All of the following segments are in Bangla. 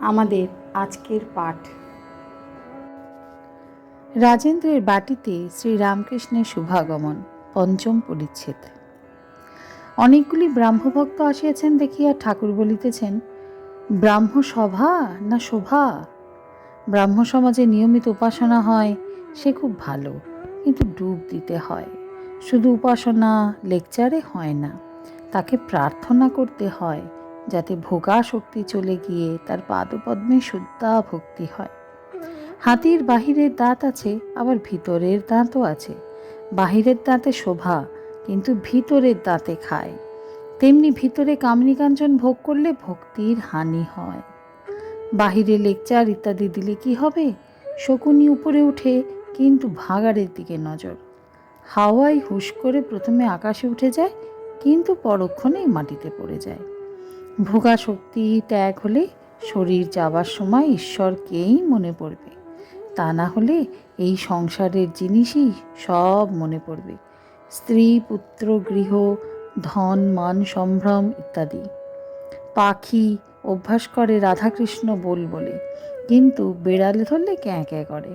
আমাদের আজকের পাঠ। রাজেন্দ্রের বাটিতে শ্রী রামকৃষ্ণের শুভাগমন, পঞ্চম পরিচ্ছেদ। অনেকগুলি ব্রাহ্মভক্ত আসিয়াছেন দেখিয়া ঠাকুর বলিতেছেন ব্রাহ্ম সভা না শোভা? ব্রাহ্ম সমাজে নিয়মিত উপাসনা হয়, সে খুব ভালো, কিন্তু ডুব দিতে হয়। শুধু উপাসনা, লেকচারে হয় না, তাকে প্রার্থনা করতে হয় যাতে ভোগা শক্তি চলে গিয়ে তার পাদপদ্মে শুদ্ধা ভক্তি হয়। হাতির বাহিরের দাঁত আছে, আবার ভিতরের দাঁতও আছে। বাহিরের দাঁতে শোভা, কিন্তু ভিতরের দাঁতে খায়। তেমনি ভিতরে কামিনী কাঞ্চন ভোগ করলে ভক্তির হানি হয়। বাহিরে লেকচার ইত্যাদি দিলে কি হবে? শকুনি উপরে উঠে কিন্তু ভাগাড়ের দিকে নজর। হাওয়ায় হুশ করে প্রথমে আকাশে উঠে যায়, কিন্তু পরক্ষণেই মাটিতে পড়ে যায়। ভোগা শক্তি ত্যাগ হলে শরীর যাবার সময় ঈশ্বরকেই মনে পড়বে। তা না হলে এই সংসারের জিনিসই সব মনে পড়বে। স্ত্রী, পুত্র, গৃহ, ধন, মান, সম্ভ্রম ইত্যাদি। পাখি অভ্যাস করে রাধাকৃষ্ণ বল বলে, কিন্তু বেড়ালে ধরলে ক্যাঁ ক্যাঁ করে।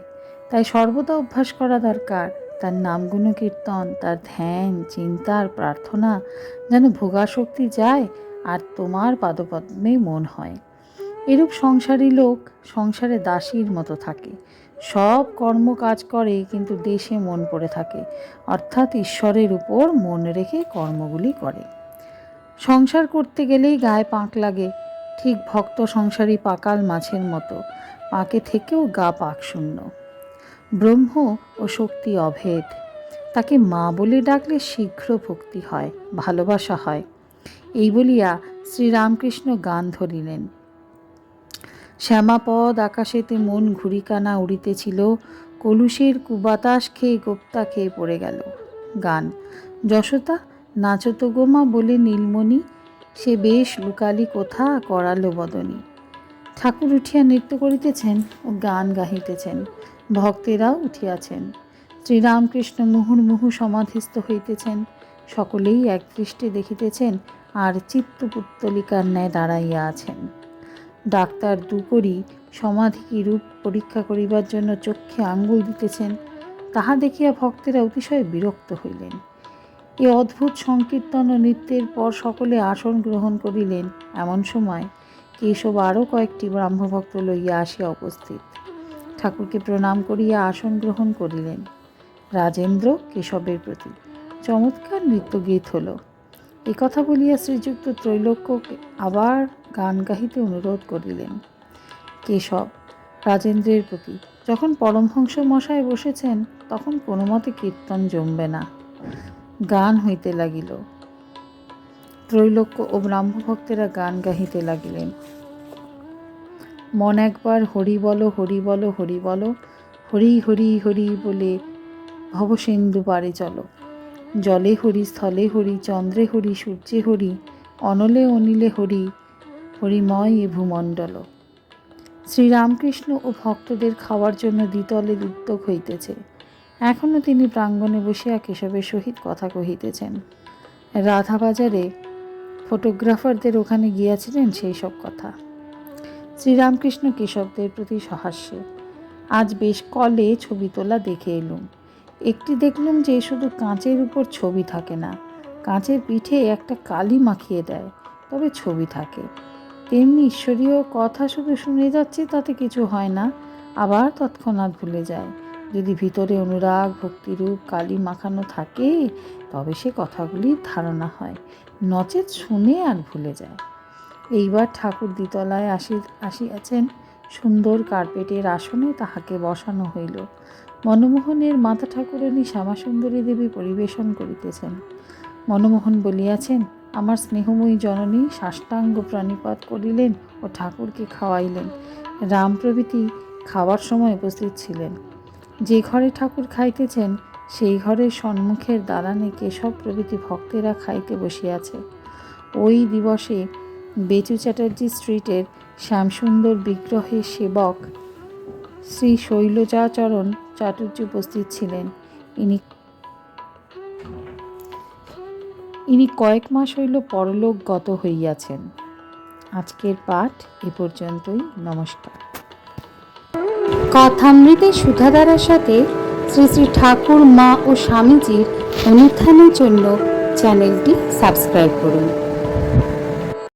তাই সর্বদা অভ্যাস করা দরকার। তার নামগুণ কীর্তন, তার ধ্যান চিন্তার প্রার্থনা যেন ভোগাশক্তি যায় আর তোমার পাদপদ্মে মন হয়। এরূপ সংসারী লোক সংসারে দাসীর মতো থাকে। সব কর্ম কাজ করে, কিন্তু দেশে মন পড়ে থাকে। অর্থাৎ ঈশ্বরের উপর মন রেখে কর্মগুলি করে। সংসার করতে গেলেই গায়ে পাঁক লাগে। ঠিক ভক্ত সংসারী পাকাল মাছের মতো। পাকে থেকেও গা পাক শূন্য। ব্রহ্ম ও শক্তি অভেদ। তাকে মা বলে ডাকলে শীঘ্র ভক্তি হয়, ভালোবাসা হয়। এই বলিয়া শ্রীরামকৃষ্ণ গান ধরিলেন। শ্যামাপদ আকাশেতে মন ঘুরিকানা উড়িতেছিল, কলুষের কুবাতাস খেয়ে গোপ্তা খেয়ে পড়ে গেল। গান যশোতা নাচত গোমা বলে নীলমণি, সে বেশ লুকালি কোথা করালো বদনী। ঠাকুর উঠিয়া নৃত্য করিতেছেন ও গান গাহিতেছেন, ভক্তেরাও উঠিয়াছেন। শ্রীরামকৃষ্ণ মুহুর্মুহু সমাধিস্থ হইতেছেন, সকলেই এক দৃষ্টে দেখিতেছেন আর চিত্তপুত্তলিকার ন্যায় দাঁড়াইয়া আছেন। ডাক্তার দুকরি সমাধি কি রূপ পরীক্ষা করিবার জন্য চক্ষে আঙ্গুল দিতেছেন, তাহা দেখিয়া ভক্তেরা অতিশয় বিরক্ত হইলেন। এ অদ্ভুত সংকীর্তন ও নৃত্যের পর সকলে আসন গ্রহণ করিলেন। এমন সময় কেশব আরও কয়েকটি ব্রাহ্মভক্ত লইয়া আসিয়া উপস্থিত। ঠাকুরকে প্রণাম করিয়া আসন গ্রহণ করিলেন। রাজেন্দ্র কেশবের প্রতি। চমৎকার নৃত্যগীত হল। এ কথা বলিয়া শ্রীযুক্ত ত্রৈলোক্যকে আবার গান গাহিতে অনুরোধ করিলেন। কেশব, রাজেন্দ্রের প্রতি, যখন পরমহংস মশায় বসেছেন, তখন কোনো মতে কীর্তন জমবে না। গান হইতে লাগিল। ত্রৈলোক্য ও ব্রাহ্মভক্তেরা গান গাহিতে লাগিলেন। মন একবার হরি বলো হরি বলো হরি বলো, হরি হরি হরি বলে ভবসিন্ধু পারে চলো। জলে হরি, স্থলে হরি, চন্দ্রে হরি, সূর্যে হরি, অনলে অনিলে হরি, হরিময় এ ভূমণ্ডল। শ্রীরামকৃষ্ণ ও ভক্তদের খাওয়ার জন্য দ্বিতলে উদ্যোগ হইতেছে। এখনও তিনি প্রাঙ্গণে বসিয়া কেশবের সহিত কথা কহিতেছেন। রাধাবাজারে ফটোগ্রাফারদের ওখানে গিয়াছিলেন সেই সব কথা। শ্রীরামকৃষ্ণ কেশবদের প্রতি সহাস্যে। আজ বেশ কলে ছবি তোলা দেখে এলুম। একটি দেখলুম যে শুধু কাঁচের উপর ছবি থাকে না, কাঁচের পিঠে একটা কালি মাখিয়ে দেয়, তবে ছবি থাকে। তেমনি ঈশ্বরীয় কথা শুধু শুনে যাচ্ছে তাতে কিছু হয় না, আবার তৎক্ষণাৎ ভুলে যায়। যদি ভিতরে অনুরাগ, ভক্তিরূপ, কালি মাখানো থাকে, তবে সে কথাগুলির ধারণা হয়, নচেত শুনে আর ভুলে যায়। এইবার ঠাকুর দ্বিতলায় আসি আসিয়াছেন সুন্দর কার্পেটের আসনে তাহাকে বসানো হইল। মনমোহনের মাতা ঠাকুরানী শ্যামাসুন্দরী দেবী পরিবেশন করিতেছেন। মনমোহন বলিয়াছেন, আমার স্নেহময়ী জননী সাষ্টাঙ্গ প্রাণীপাত করিলেন ও ঠাকুরকে খাওয়াইলেন। রাম প্রভৃতি খাওয়ার সময় উপস্থিত ছিলেন। যে ঘরে ঠাকুর খাইতেছেন, সেই ঘরের সম্মুখের দালানে কেশব প্রভৃতি ভক্তেরা খাইতে বসিয়াছে। ওই দিবসে বেচু চ্যাটার্জি স্ট্রিটের শ্যামসুন্দর বিগ্রহের সেবক শ্রী শৈলজাচরণ চাটুর্য উপস্থিত ছিলেন। ইনি ইনি কয়েক মাস হইল পরলোক গত হইয়াছেন। আজকের পাঠ এ পর্যন্তই, নমস্কার। কথামৃতের সুধাধারার সাথে শ্রী শ্রী ঠাকুর, মা ও স্বামীজির অনুত্থানের জন্য চ্যানেলটি সাবস্ক্রাইব করুন।